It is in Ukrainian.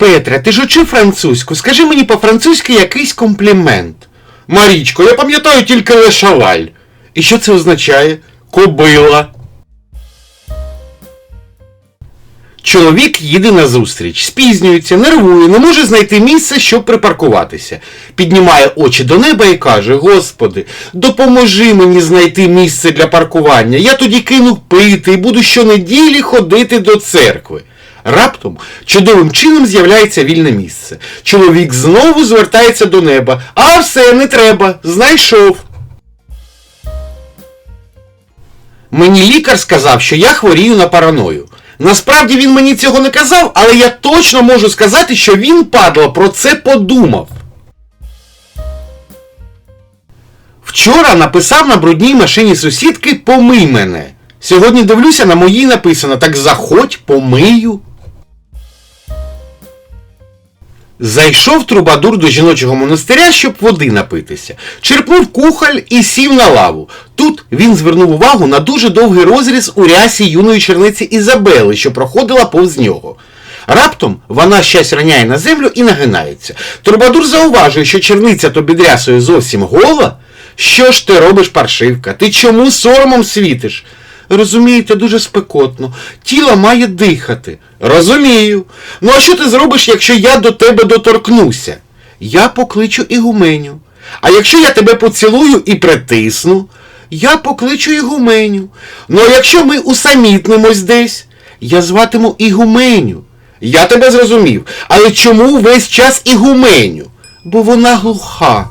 Петре, ти ж учив французьку. Скажи мені по-французьки якийсь комплімент. Марічко, я пам'ятаю тільки лешаваль. І що це означає? Кобила. Чоловік їде на зустріч, спізнюється, нервує, не може знайти місце, щоб припаркуватися. Піднімає очі до неба і каже: Господи, допоможи мені знайти місце для паркування. Я тоді кину пити і буду щонеділі ходити до церкви. Раптом чудовим чином з'являється вільне місце. Чоловік знову звертається до неба. А все, не треба, знайшов. Мені лікар сказав, що я хворію на параною. Насправді він мені цього не казав, але я точно можу сказати, що він, падла, про це подумав. Вчора написав на брудній машині сусідки Помий мене. Сьогодні дивлюся, на моїй написано так заходь, помию. Зайшов трубадур до жіночого монастиря, щоб води напитися. Черпнув кухоль і сів на лаву. Тут він звернув увагу на дуже довгий розріз у рясі юної черниці Ізабели, що проходила повз нього. Раптом вона щось раняє на землю і нагинається. Трубадур зауважує, що черниця то під рясою зовсім гола. Що ж ти робиш, паршивка? Ти чому соромом світиш? Розумієте, дуже спекотно. Тіло має дихати. Розумію. Ну а що ти зробиш, якщо я до тебе доторкнуся? Я покличу ігуменю. А якщо я тебе поцілую і притисну, я покличу ігуменю. Ну а якщо ми усамітнимось десь, я зватиму ігуменю. Я тебе зрозумів. Але чому весь час ігуменю? Бо вона глуха.